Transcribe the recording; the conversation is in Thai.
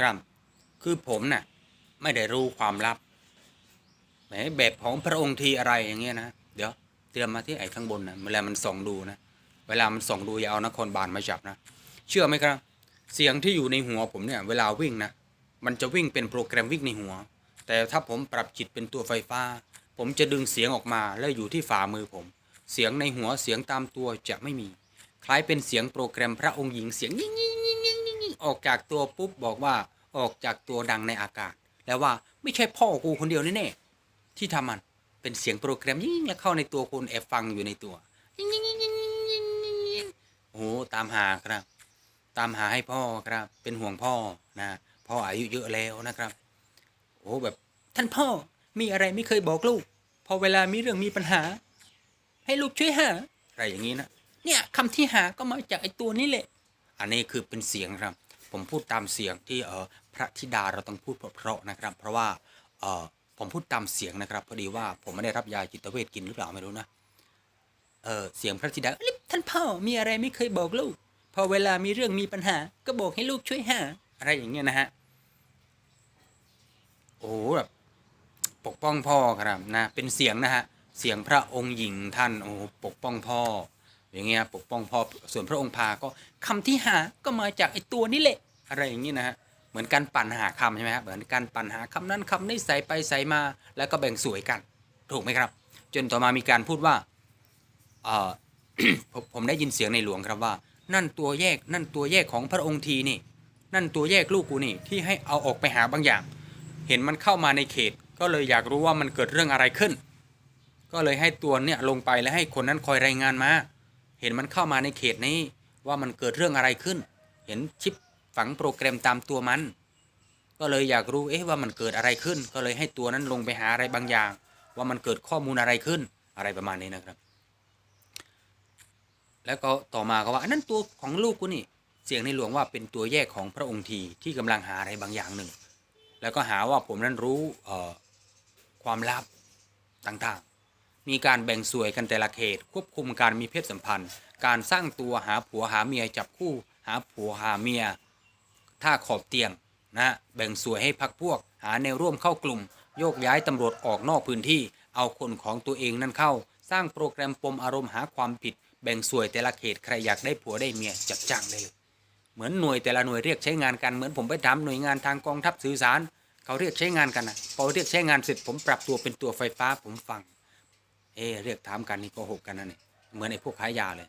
ครับ คือผมน่ะไม่ได้รู้ความลับแหมแบบของพระองค์ทีอะไรอย่างเงี้ยนะเดี๋ยวเตรียมมาที่ไอ้ข้างบนนะเวลามันส่องดูนะเวลามันส่องดูอย่าเอานครบาลมาจับนะเชื่อไหมครับ เสียงที่อยู่ในหัวผมเนี่ยเวลาวิ่งนะมันจะวิ่งเป็นโปรแกรมวิ่งในหัว แต่ถ้าผมปรับจิตเป็นตัวไฟฟ้า ผมจะดึงเสียงออกมาแล้วอยู่ที่ฝ่ามือผม เสียงในหัวเสียงตามตัวจะไม่มี คล้ายเป็นเสียงโปรแกรมพระองค์หญิงเสียงยิ่ง ออกจากตัวปุ๊บบอกว่าออกจากตัวดังในอากาศ แล้วว่าไม่ใช่พ่อกูคนเดียวแน่ๆที่ทำมันเป็นเสียงโปรแกรมยิ่งแล้วเข้าในตัวคนแอบฟังอยู่ในตัวยิ่โอ้ตามหาครับ ตามหาให้พ่อครับ เป็นห่วงพ่อนะพ่ออายุเยอะแล้วนะครับ โอ้แบบท่านพ่อมีอะไรไม่เคยบอกลูก พอเวลามีเรื่องมีปัญหา ให้ลูกช่วยหาอะไรอย่างนี้นะเนี่ยคำที่หาก็มาจากไอ้ตัวนี้แหละ อันนี้คือเป็นเสียงครับ ผมพูดตามเสียงที่เออพระธิดาเราต้องพูดเพราะๆนะครับ เพราะว่าเออผมพูดตามเสียงนะครับ พอดีว่าผมไม่ได้รับยาจิตเวชกินหรือเปล่าไม่รู้นะเออเสียงพระธิดาท่านพ่อมีอะไรไม่เคยบอกลูก พอเวลามีเรื่องมีปัญหา ก็บอกให้ลูกช่วยหา อะไรอย่างเงี้ยนะฮะโอ้แบบปกป้องพ่อครับนะเป็นเสียงนะฮะเสียงพระองค์หญิงท่านโอ้ปกป้องพ่อ อย่างเงี้ยปกป้องพ่อส่วนพระองค์พาก็คำที่หาก็มาจากไอ้ตัวนี้แหละอะไรอย่างงี้นะฮะเหมือนการปั่นหาคำใช่ไหมฮะเหมือนการปั่นหาคำนั้นคำนี้ใส่ไปใส่มาแล้วก็แบ่งสวยกัน ถูกไหมครับ จนต่อมามีการพูดว่าเออผมผมได้ยินเสียงในหลวงครับว่า นั่นตัวแยกนั่นตัวแยกของพระองค์ทีนี่ นั่นตัวแยกลูกกูนี่ที่ให้เอาออกไปหาบางอย่าง เห็นมันเข้ามาในเขต ก็เลยอยากรู้ว่ามันเกิดเรื่องอะไรขึ้น ก็เลยให้ตัวเนี่ยลงไปแล้วให้คนนั้นคอยรายงานมา เห็นมันเข้ามาในเขตนี้ว่ามันเกิดเรื่องอะไรขึ้น เห็นชิปฝังโปรแกรมตามตัวมัน ก็เลยอยากรู้เอ๊ะว่ามันเกิดอะไรขึ้น ก็เลยให้ตัวนั้นลงไปหาอะไรบางอย่าง ว่ามันเกิดข้อมูลอะไรขึ้นอะไรประมาณนี้นะครับ แล้วก็ต่อมาก็ว่าอันนั้นตัวของลูกกูนี่เสียงในหลวงว่าเป็นตัวแยกของพระองค์ทีที่กำลังหาอะไรบางอย่างหนึ่ง แล้วก็หาว่าผมนั้นรู้ความลับต่างๆ มีการแบ่งส่วยกันแต่ละเขต ควบคุมการมีเพศสัมพันธ์ การสร้างตัวหาผัวหาเมียจับคู่หาผัวหาเมียท่าขอบเตียงนะแบ่งส่วยให้พักพวก หาแนวร่วมเข้ากลุ่ม โยกย้ายตำรวจออกนอกพื้นที่ เอาคนของตัวเองนั่นเข้า สร้างโปรแกรมปมอารมณ์หาความผิด แบ่งส่วยแต่ละเขตใครอยากได้ผัวได้เมียจัดจ้างได้เลยเหมือนหน่วยแต่ละหน่วยเรียกใช้งานกันเหมือนผมไปทำหน่วยงานทางกองทัพสื่อสาร เขาเรียกใช้งานกันนะพอเรียกใช้งานเสร็จผมปรับตัวเป็นตัวไฟฟ้าผมฟัง เอะเรียกถามกันนี่โกหกกันนะนี่เหมือนไอ้พวกขายยาเลย